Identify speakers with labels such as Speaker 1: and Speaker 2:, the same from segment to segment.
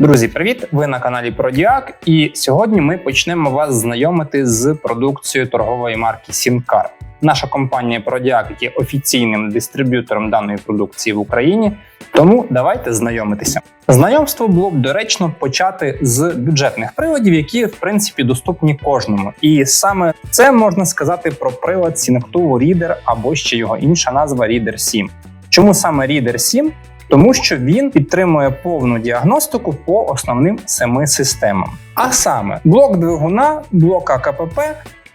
Speaker 1: Друзі, привіт! Ви на каналі Продіак, і сьогодні ми почнемо вас знайомити з продукцією торгової марки Сінкар. Наша компанія Продіак є офіційним дистриб'ютором даної продукції в Україні. Тому давайте знайомитися. Знайомство було б доречно почати з бюджетних приладів, які в принципі доступні кожному. І саме це можна сказати про прилад Synctual Reader або ще його інша назва Reader 7. Чому саме Reader 7? Тому що він підтримує повну діагностику по основним семи системам. А саме блок двигуна, блок АКПП,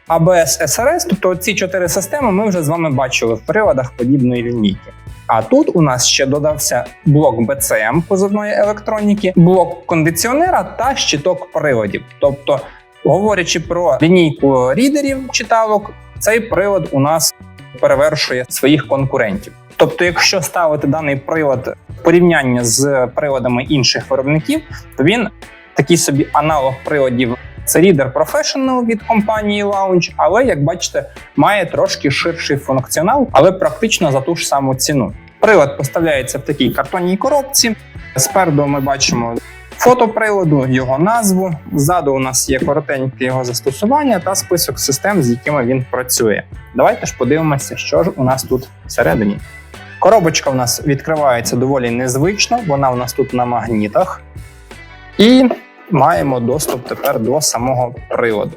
Speaker 1: ABS SRS, тобто ці чотири системи ми вже з вами бачили в приладах подібної лінійки. А тут у нас ще додався блок BCM позивної електроніки, блок кондиціонера та щиток приладів. Тобто, говорячи про лінійку рідерів читалок, цей прилад у нас перевершує своїх конкурентів. Тобто, якщо ставити даний прилад порівняння з приладами інших виробників, то він такий собі аналог приладів. Це Reader Professional від компанії Launch, але як бачите, має трошки ширший функціонал, але практично за ту ж саму ціну. Прилад поставляється в такій картонній коробці. Спереду ми бачимо фото приладу, його назву. Ззаду у нас є коротеньке його застосування та список систем, з якими він працює. Давайте ж подивимося, що ж у нас тут всередині. Коробочка у нас відкривається доволі незвично, вона у нас тут на магнітах. І маємо доступ тепер до самого приладу.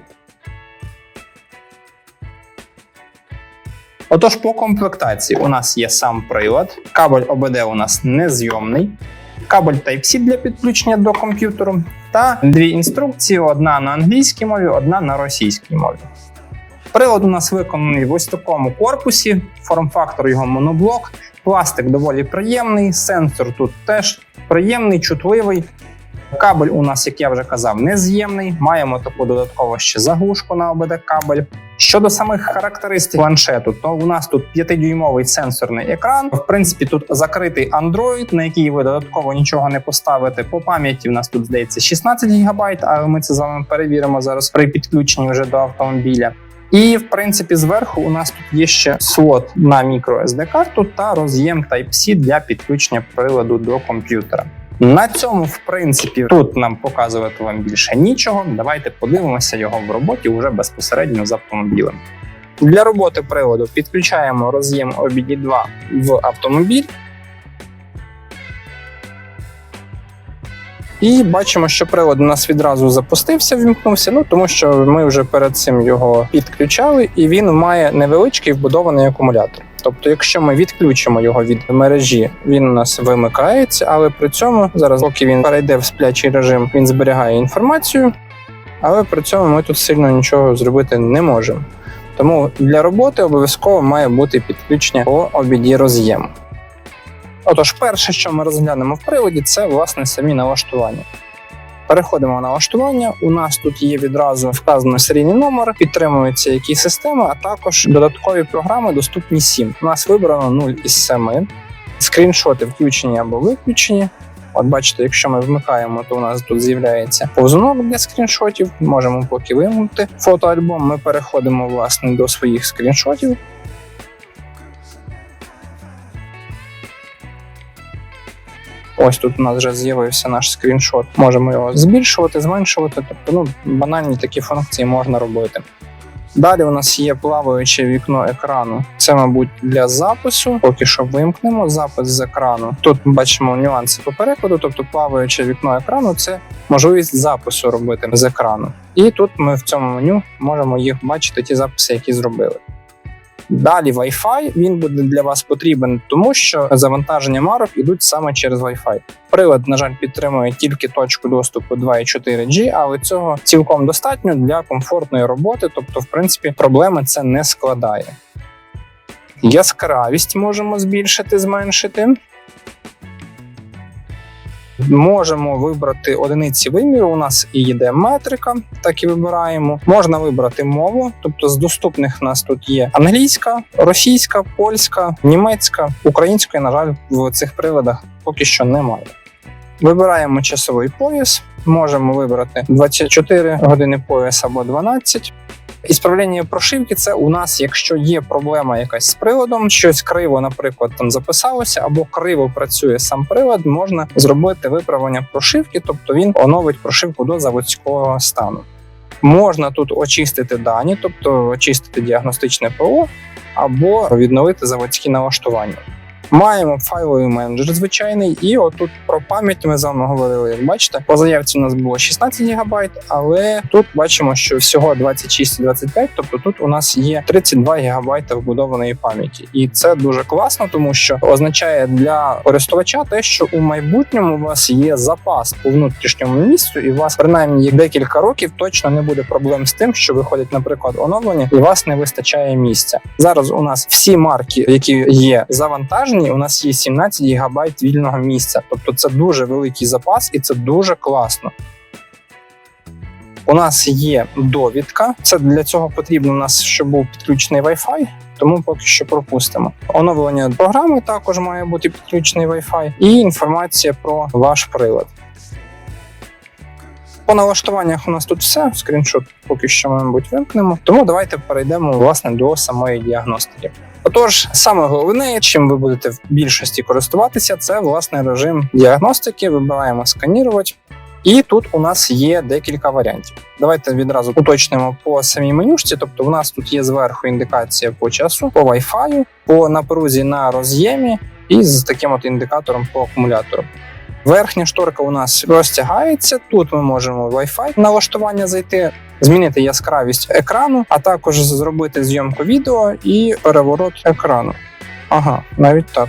Speaker 1: Отож, по комплектації у нас є сам прилад, кабель ОБД у нас незйомний, кабель Type-C для підключення до комп'ютеру та дві інструкції: одна на англійській мові, одна на російській мові. Прилад у нас виконаний в ось такому корпусі, форм-фактор його моноблок, пластик доволі приємний, сенсор тут теж приємний, чутливий. Кабель у нас, як я вже казав, нез'ємний. Маємо таку додатково ще заглушку на ОБД кабель. Щодо самих характеристик планшету, то у нас тут 5-дюймовий сенсорний екран. В принципі, тут закритий Android, на який ви додатково нічого не поставите. По пам'яті у нас тут здається 16 ГБ, але ми це з вами перевіримо зараз при підключенні вже до автомобіля. І в принципі, зверху у нас тут є ще слот на micro SD карту та роз'єм Type-C для підключення приладу до комп'ютера. На цьому, в принципі, тут нам показувати вам більше нічого. Давайте подивимося його в роботі вже безпосередньо з автомобілем. Для роботи приладу підключаємо роз'єм OBD2 в автомобіль. І бачимо, що прилад у нас відразу запустився, вімкнувся. Ну тому що ми вже перед цим його підключали, і він має невеличкий вбудований акумулятор. Тобто, якщо ми відключимо його від мережі, він у нас вимикається, але при цьому зараз, поки він перейде в сплячий режим, він зберігає інформацію, але при цьому ми тут сильно нічого зробити не можемо. Тому для роботи обов'язково має бути підключення по обіді роз'єму. Отож, перше, що ми розглянемо в приводі, це власне самі налаштування. Переходимо на налаштування. У нас тут є відразу вказано серійний номер, підтримуються які системи, а також додаткові програми доступні 7. У нас вибрано 0 із 7. Скріншоти включені або виключені. От бачите, якщо ми вмикаємо, то у нас тут з'являється повзунок для скріншотів. Можемо поки вимкнути фотоальбом. Ми переходимо власне до своїх скріншотів. Ось тут у нас вже з'явився наш скріншот. Можемо його збільшувати, зменшувати. Тобто, ну, банальні такі функції можна робити. Далі у нас є плаваюче вікно екрану. Це, мабуть, для запису. Поки що вимкнемо запис з екрану. Тут бачимо нюанси по перекладу, тобто плаваюче вікно екрану це можливість запису робити з екрану. І тут ми в цьому меню можемо їх бачити, ті записи, які зробили. Далі Wi-Fi він буде для вас потрібен, тому що завантаження марок ідуть саме через Wi-Fi. Прилад, на жаль, підтримує тільки точку доступу 2,4G, але цього цілком достатньо для комфортної роботи. Тобто, в принципі, проблеми це не складає. Яскравість можемо збільшити, зменшити. Можемо вибрати одиниці виміру. У нас і йде метрика, так і вибираємо. Можна вибрати мову, тобто з доступних у нас тут є англійська, російська, польська, німецька, української, на жаль, в цих приладах поки що немає. Вибираємо часовий пояс, можемо вибрати 24 години пояс або 12. І справляння прошивки це у нас, якщо є проблема якась з приладом, щось криво, наприклад, там записалося, або криво працює сам прилад, можна зробити виправлення прошивки, тобто він оновить прошивку до заводського стану. Можна тут очистити дані, тобто очистити діагностичне ПО або відновити заводські налаштування. Маємо файловий менеджер звичайний, і отут про пам'ять ми з говорили. Як бачите, по заявці у нас було 16 ГБ, але тут бачимо, що всього 26 і 25, тобто тут у нас є 32 ГБ вбудованої пам'яті, і це дуже класно, тому що означає для користувача те, що у майбутньому у вас є запас по внутрішньому місцю, і у вас принаймні є декілька років точно не буде проблем з тим, що виходить, наприклад, оновлення, і у вас не вистачає місця. Зараз у нас всі марки, які є завантажені, у нас є 17 ГБ вільного місця. Тобто це дуже великий запас, і це дуже класно. У нас є довідка. Це для цього потрібно у нас, щоб був підключений Wi-Fi, тому поки що пропустимо. Оновлення програми також має бути підключений Wi-Fi і інформація про ваш прилад. По налаштуваннях у нас тут все. Скріншот поки що, мабуть, вимкнемо. Тому давайте перейдемо власне до самої діагностики. Отож, саме головне, чим ви будете в більшості користуватися, це власне режим діагностики. Вибираємо сканірувати. І тут у нас є декілька варіантів. Давайте відразу уточнимо по самій менюшці. Тобто, у нас тут є зверху індикація по часу, по Wi-Fi, по напрузі на роз'ємі і з таким от індикатором по акумулятору. Верхня шторка у нас розтягається. Тут ми можемо Wi-Fi налаштування зайти, змінити яскравість екрану, а також зробити зйомку відео і переворот екрану. Ага, навіть так.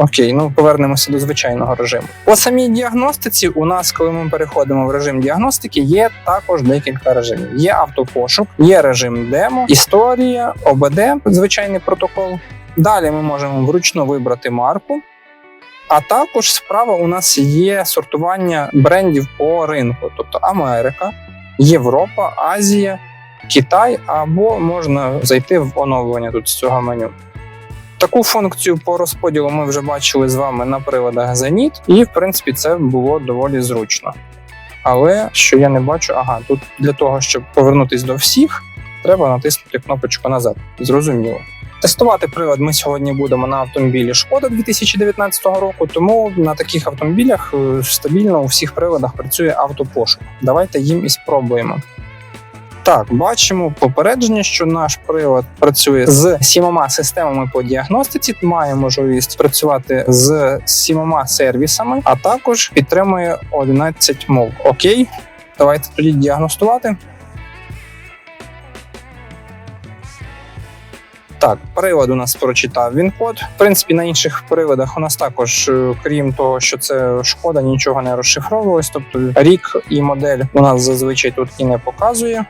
Speaker 1: Окей, ну повернемося до звичайного режиму. По самій діагностиці, у нас, коли ми переходимо в режим діагностики, є також декілька режимів: є автопошук, є режим демо, історія, ОБД, звичайний протокол. Далі ми можемо вручну вибрати марку. А також справа у нас є сортування брендів по ринку, тобто Америка, Європа, Азія, Китай, або можна зайти в оновлення тут з цього меню. Таку функцію по розподілу ми вже бачили з вами на приладах Zenit, і в принципі це було доволі зручно. Але що я не бачу, ага, тут для того, щоб повернутися до всіх, треба натиснути кнопочку назад. Зрозуміло. Тестувати прилад ми сьогодні будемо на автомобілі Шкода 2019 року, тому на таких автомобілях е, стабільно у всіх приладах працює автопошук. Давайте їм і спробуємо. Так, бачимо попередження, що наш прилад працює з сімома системами по діагностиці, має можливість працювати з сімома сервісами, а також підтримує 11 мов. Окей, давайте тоді діагностувати. Так, прилад у нас прочитав він код. В принципі, на інших приладах у нас також, е, крім того, що це шкода, нічого не розшифровувалось. Тобто рік і модель у нас зазвичай тут і не показує.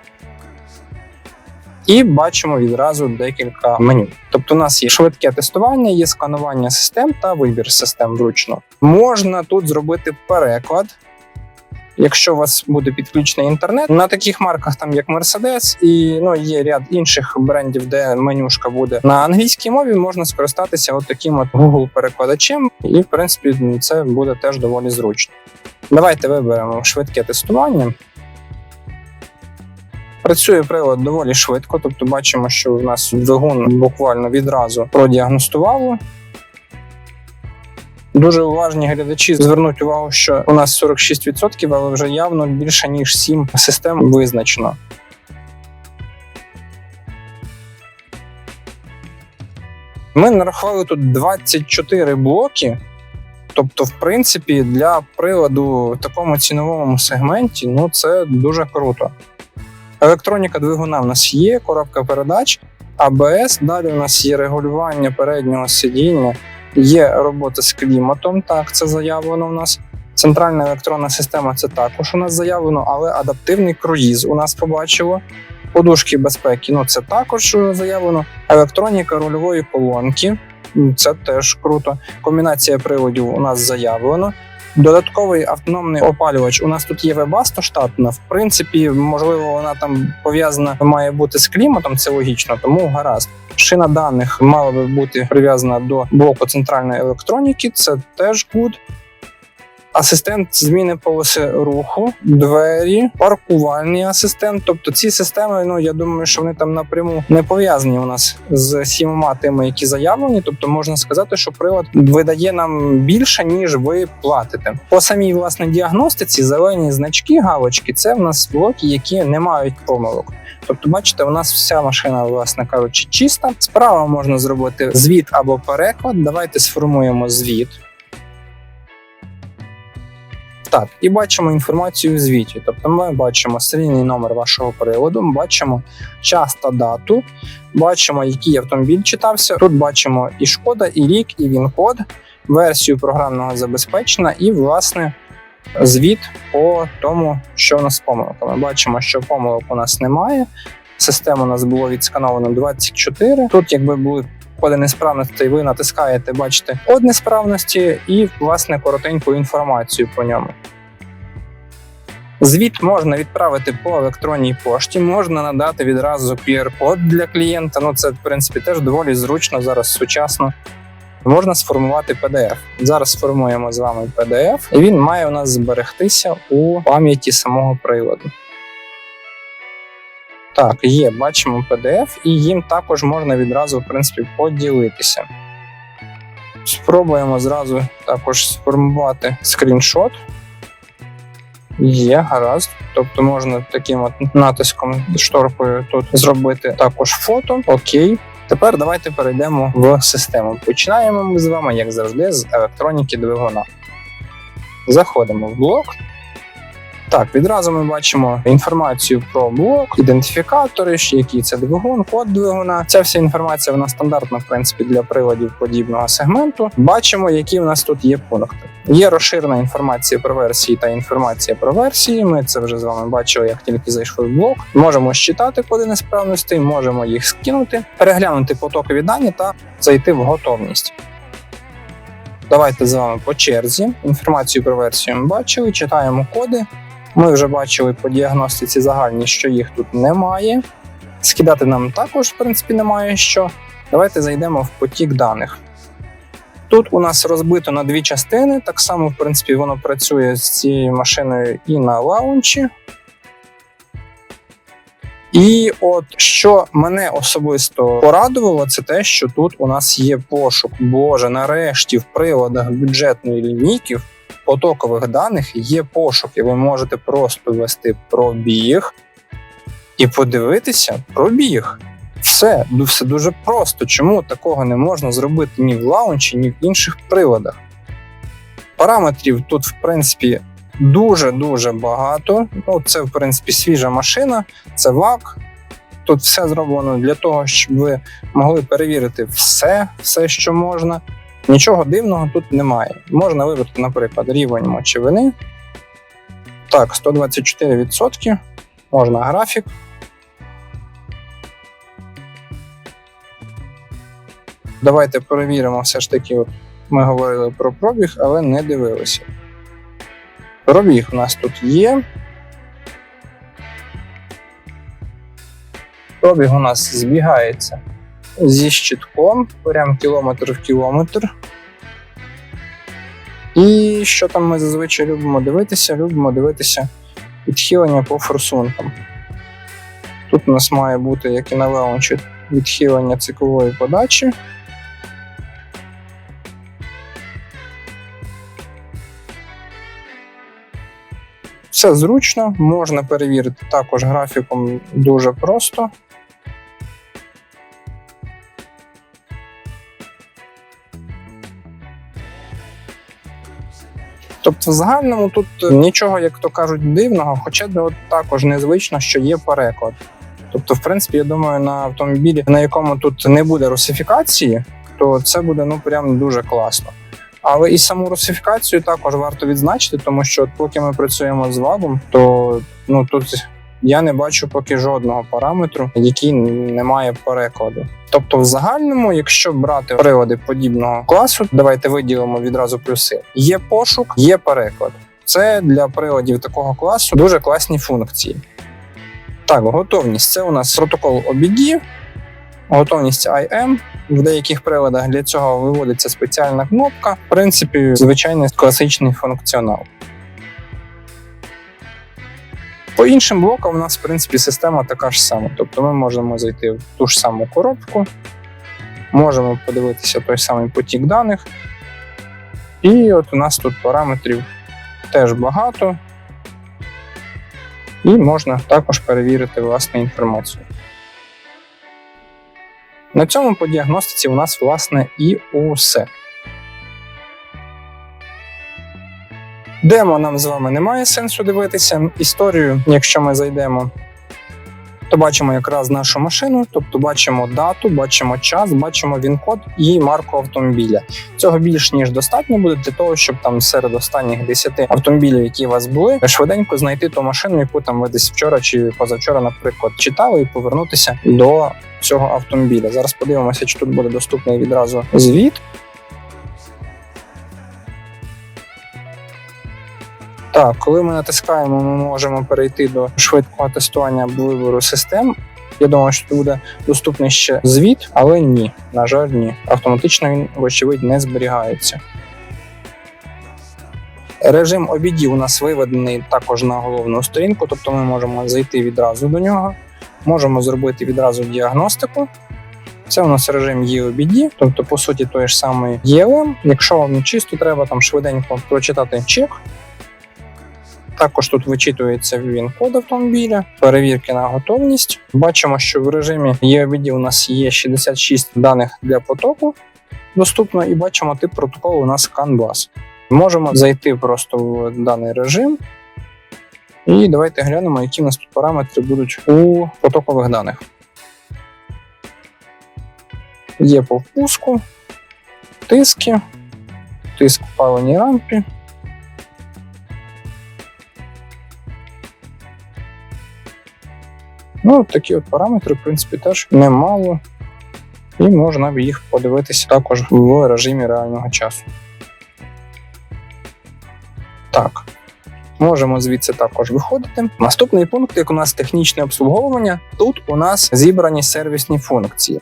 Speaker 1: І бачимо відразу декілька меню. Тобто, у нас є швидке тестування, є сканування систем та вибір систем вручну. Можна тут зробити переклад. Якщо у вас буде підключений інтернет, на таких марках, там як Mercedes, і ну є ряд інших брендів, де менюшка буде на англійській мові, можна скористатися от таким от Google перекладачем, і в принципі це буде теж доволі зручно. Давайте виберемо швидке тестування. Працює прилад доволі швидко, тобто бачимо, що в нас двигун буквально відразу продіагностувало. Дуже уважні глядачі звернуть увагу, що у нас 46%, але вже явно більше ніж 7 систем визначено. Ми нарахували тут 24 блоки. Тобто, в принципі, для приладу в такому ціновому сегменті ну це дуже круто. Електроніка двигуна в нас є, коробка передач, АБС. Далі у нас є регулювання переднього сидіння, є робота з кліматом. Так, це заявлено у нас. Центральна електронна система це також у нас заявлено, але адаптивний круїз у нас побачило. Подушки безпеки, ну це також заявлено. Електроніка рульової колонки, це теж круто. Комбінація приводів у нас заявлено. Додатковий автономний опалювач. У нас тут є вебасто штатна. В принципі, можливо, вона там пов'язана має бути з кліматом, це логічно, тому гаразд. Шина даних мала би бути прив'язана до блоку центральної електроніки, це теж good. Асистент зміни полоси руху, двері, паркувальний асистент. Тобто ці системи, ну я думаю, що вони там напряму не пов'язані у нас з сімома тими, які заявлені. Тобто можна сказати, що прилад видає нам більше, ніж ви платите. По самій власне діагностиці зелені значки, галочки це в нас блоки, які не мають помилок. Тобто, бачите, у нас вся машина, власне кажучи, чиста. Справа можна зробити звіт або переклад. Давайте сформуємо звіт. Так, і бачимо інформацію в звіті. Тобто ми бачимо серійний номер вашого приладу, ми бачимо час та дату, бачимо, який автомобіль читався. Тут бачимо і шкода, і рік, і він-код, версію програмного забезпечення, і, власне, звіт по тому, що у нас з помилками. Бачимо, що помилок у нас немає. Система у нас було відскановано 24. Тут, якби були коди несправності, ви натискаєте, бачите код несправності і, власне, коротеньку інформацію по ньому. Звіт можна відправити по електронній пошті, можна надати відразу QR-код для клієнта. Ну це в принципі теж доволі зручно зараз сучасно. Можна сформувати PDF. Зараз сформуємо з вами PDF, і він має у нас зберегтися у пам'яті самого приладу. Так, є, бачимо PDF, і їм також можна відразу, в принципі, поділитися. Спробуємо зразу також сформувати скріншот. Є, гаразд. Тобто можна таким от натиском шторкою тут зробити також фото. Окей. Тепер давайте перейдемо в систему. Починаємо ми з вами, як завжди, з електроніки двигуна. Заходимо в блок. Так, відразу ми бачимо інформацію про блок, ідентифікатори, який це двигун, код двигуна. Ця вся інформація вона стандартна, в принципі, для приладів подібного сегменту. Бачимо, які в нас тут є пункти. Є розширена інформація про версії та інформація про версії. Ми це вже з вами бачили, як тільки зайшли в блок. Можемо считати коди несправностей, можемо їх скинути, переглянути потокові дані та зайти в готовність. Давайте з вами по черзі. Інформацію про версію ми бачили, читаємо коди. Ми вже бачили по діагностиці загальній, що їх тут немає. Скидати нам також, в принципі, немає що. Давайте зайдемо в потік даних. Тут у нас розбито на дві частини. Так само, в принципі, воно працює з цією машиною і на лаунчі. І от що мене особисто порадувало, це те, що тут у нас є пошук. Боже, нарешті в приладах бюджетної лінійки потокових даних є пошук, і ви можете просто ввести пробіг і подивитися пробіг. Все, все дуже просто. Чому такого не можна зробити ні в лаунчі, ні в інших приладах? Параметрів тут, в принципі, дуже-дуже багато. Ну, Це, в принципі, свіжа машина, це ВАК. Тут все зроблено для того, щоб ви могли перевірити все, все, що можна. Нічого дивного тут немає. Можна вибрати, наприклад, рівень мочевини. Так, 124%. Можна графік. Давайте перевіримо все ж таки. От Ми говорили про пробіг, але не дивилися. Пробіг у нас тут є. Пробіг у нас збігається зі щитком, прям кілометр в кілометр. І що там ми зазвичай любимо дивитися? Любимо дивитися відхилення по форсункам. Тут у нас має бути, як і на лаунчі, відхилення циклової подачі. Все зручно, можна перевірити також графіком дуже просто. Тобто, в загальному тут нічого, як то кажуть, дивного, хоча от також незвично, що є переклад. Тобто, в принципі, я думаю, на автомобілі, на якому тут не буде русифікації, то це буде ну прям дуже класно. Але і саму русифікацію також варто відзначити, тому що от поки ми працюємо з вагом, то ну тут я не бачу поки жодного параметру, який не має перекладу. Тобто, в загальному, якщо брати прилади подібного класу, давайте виділимо відразу плюси. Є пошук, є переклад. Це для приладів такого класу дуже класні функції. Так, готовність це у нас протокол OBD, готовність IM, В деяких приладах для цього виводиться спеціальна кнопка. В принципі, звичайний класичний функціонал. По іншим блокам у нас, в принципі, система така ж сама. Тобто ми можемо зайти в ту ж саму коробку, можемо подивитися той самий потік даних. І от у нас тут параметрів теж багато. І можна також перевірити власне інформацію. На цьому по діагностиці у нас, власне, і усе. Демо нам з вами немає сенсу дивитися. Історію, якщо ми зайдемо, то бачимо якраз нашу машину, тобто бачимо дату, бачимо час, бачимо він-код і марку автомобіля. Цього більш ніж достатньо буде для того, щоб там серед останніх 10 автомобілів, які у вас були, швиденько знайти ту машину, яку там ви десь вчора чи позавчора, наприклад, читали, і повернутися до цього автомобіля. Зараз подивимося, чи тут буде доступний відразу звіт. Так, коли ми натискаємо, ми можемо перейти до швидкого тестування вибору систем. Я думаю, що буде доступний ще звіт, але ні, на жаль, ні. Автоматично він, вочевидь, не зберігається. Режим обіді у нас виведений також на головну сторінку, тобто ми можемо зайти відразу до нього, можемо зробити відразу діагностику. Це у нас режим EOBD, тобто, по суті, той ж самий ELM. Якщо вам чисто треба там швиденько прочитати чек, також тут вичитується він код автомобіля, перевірки на готовність. Бачимо, що в режимі EOBD у нас є 66 даних для потоку доступно, і бачимо тип протоколу у нас CAN-BUS. Можемо зайти просто в даний режим. І давайте глянемо, які у нас тут параметри будуть у потокових даних. Є по впуску, тиски, тиск в паленій рампі. Ну, такі от параметри, в принципі, теж немало. І можна б їх подивитися також в режимі реального часу. Так. Можемо звідси також виходити. Наступний пункт, як у нас технічне обслуговування, тут у нас зібрані сервісні функції.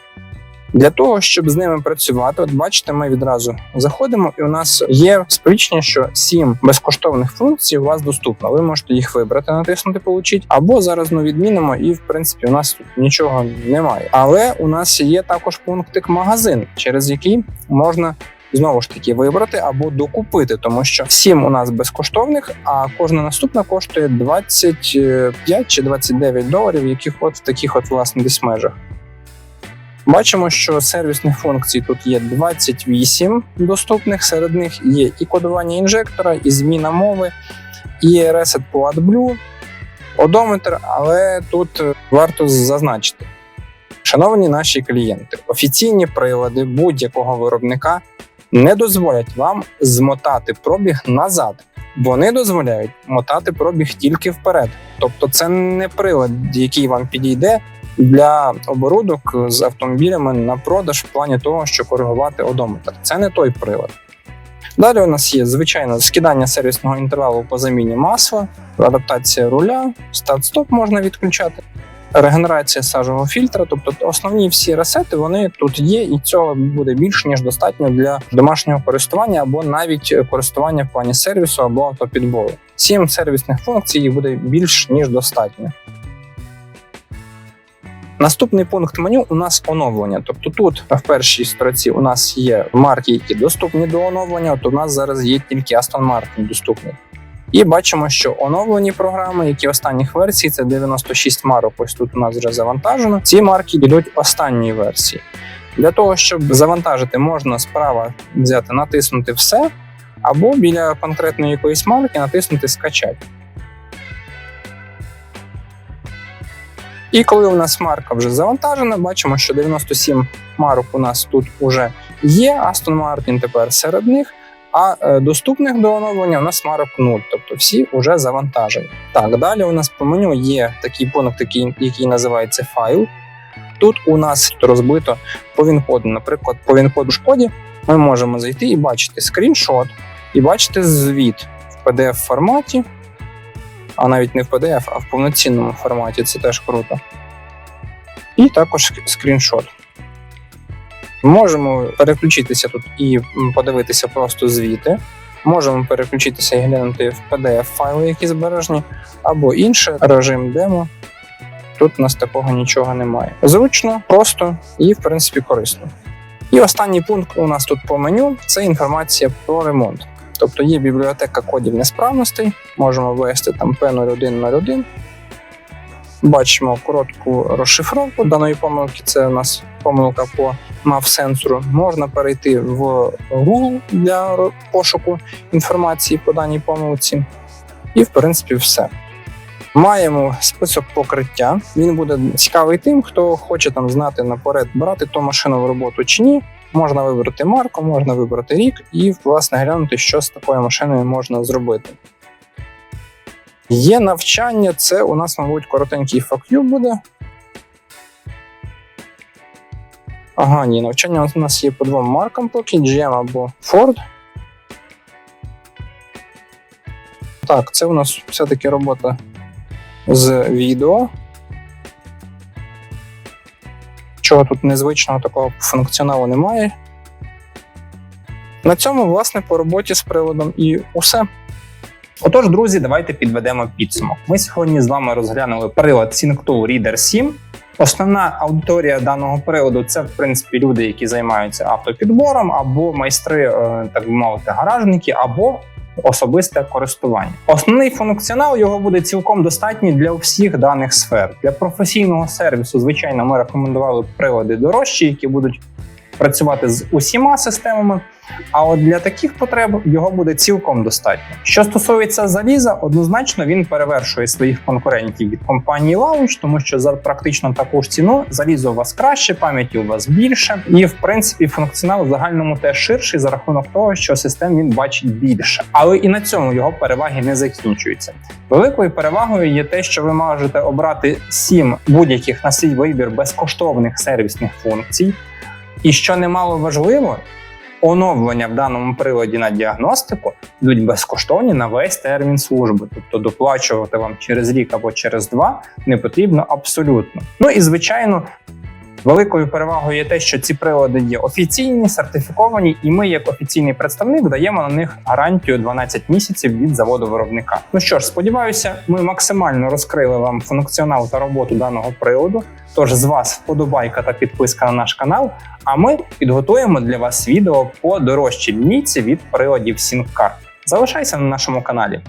Speaker 1: Для того, щоб з ними працювати, от бачите, ми відразу заходимо, і у нас є сповіщення, що 7 безкоштовних функцій у вас доступно. Ви можете їх вибрати, натиснути Получить, або зараз ну, відмінимо, і в принципі у нас тут нічого немає. Але у нас є також пунктик магазин, через який можна. Знову ж таки вибрати або докупити, тому що 7 у нас безкоштовних, а кожна наступна коштує 25 чи 29 доларів, яких от в таких от власне десь межах. Бачимо, що сервісних функцій тут є 28 доступних. Серед них є і кодування інжектора, і зміна мови, і Reset по AdBlue, одометр, але тут варто зазначити. Шановні наші клієнти, офіційні прилади будь-якого виробника не дозволять вам змотати пробіг назад. Вони дозволяють мотати пробіг тільки вперед. Тобто, це не прилад, який вам підійде для оборудок з автомобілями на продаж в плані того, що коригувати одометр. Це не той прилад. Далі у нас є звичайно скидання сервісного інтервалу по заміні масла, адаптація руля, старт-стоп можна відключати, регенерація сажового фільтра. Тобто основні всі ресети вони тут є, і цього буде більше ніж достатньо для домашнього користування або навіть користування в плані сервісу або автопідбору. Сім сервісних функцій буде більш ніж достатньо. Наступний пункт меню у нас оновлення. Тобто тут в першій строці у нас є марки, які доступні до оновлення. От у нас зараз є тільки Aston Martin доступний. І бачимо, що оновлені програми, які останніх версій, це 96 марок. Ось тут у нас вже завантажено. Ці марки йдуть останньої версії. Для того, щоб завантажити, можна справа взяти, натиснути все, або біля конкретної якоїсь марки натиснути Скачати. І коли у нас марка вже завантажена, бачимо, що 97 марок у нас тут вже є. Aston Martin тепер серед них. А е, доступних до оновлення у нас марок 0, тобто всі вже завантажені. Так, далі у нас по меню є такий пункт, який, який називається файл. Тут у нас розбито по він-коду. Наприклад, по він-коду шкоді ми можемо зайти і бачити скріншот, і бачити звіт в PDF форматі а навіть не в PDF, а в повноцінному форматі. Це теж круто. І також скріншот. Можемо переключитися тут і подивитися просто звіти. Можемо переключитися і глянути в PDF файли, які збережені, або інше режим демо. Тут у нас такого нічого немає. Зручно, просто і, в принципі, корисно. І останній пункт у нас тут по меню це інформація про ремонт. Тобто є бібліотека кодів несправностей, можемо ввести там P0101. Бачимо коротку розшифровку даної помилки. Це у нас помилка по MAV-сенсору. Можна перейти в Google для пошуку інформації по даній помилці. І, в принципі, все. Маємо список покриття. Він буде цікавий тим, хто хоче там знати наперед, брати ту машину в роботу чи ні. Можна вибрати марку, можна вибрати рік і, власне, глянути, що з такою машиною можна зробити. Є навчання, це у нас, мабуть, коротенький FAQ буде. Ага, ні, навчання у нас є по двом маркам поки GM або Ford. Так, це у нас все-таки робота з відео. Чого тут незвичного такого функціоналу немає. На цьому, власне, по роботі з приладом і усе. Отож, друзі, давайте підведемо підсумок. Ми сьогодні з вами розглянули прилад SyncTool Reader 7. Основна аудиторія даного приладу це, в принципі, люди, які займаються автопідбором, або майстри, е, так би мовити, гаражники, або особисте користування. Основний функціонал його буде цілком достатній для всіх даних сфер. Для професійного сервісу, звичайно, ми рекомендували прилади дорожчі, які будуть працювати з усіма системами. А от для таких потреб його буде цілком достатньо. Що стосується заліза, однозначно він перевершує своїх конкурентів від компанії Launch, тому що за практично таку ж ціну залізо у вас краще, пам'яті у вас більше, і в принципі функціонал в загальному теж ширший за рахунок того, що систем він бачить більше. Але і на цьому його переваги не закінчуються. Великою перевагою є те, що ви можете обрати сім будь-яких на свій вибір безкоштовних сервісних функцій. І що немало важливо, оновлення в даному приладі на діагностику йдуть безкоштовні на весь термін служби. Тобто доплачувати вам через рік або через два не потрібно абсолютно. Ну і звичайно. Великою перевагою є те, що ці прилади є офіційні, сертифіковані, і ми, як офіційний представник, даємо на них гарантію 12 місяців від заводу виробника. Ну що ж, сподіваюся, ми максимально розкрили вам функціонал та роботу даного приладу. Тож з вас вподобайка та підписка на наш канал. А ми підготуємо для вас відео по дорожчій лінійці від приладів SyncCar. Залишайся на нашому каналі.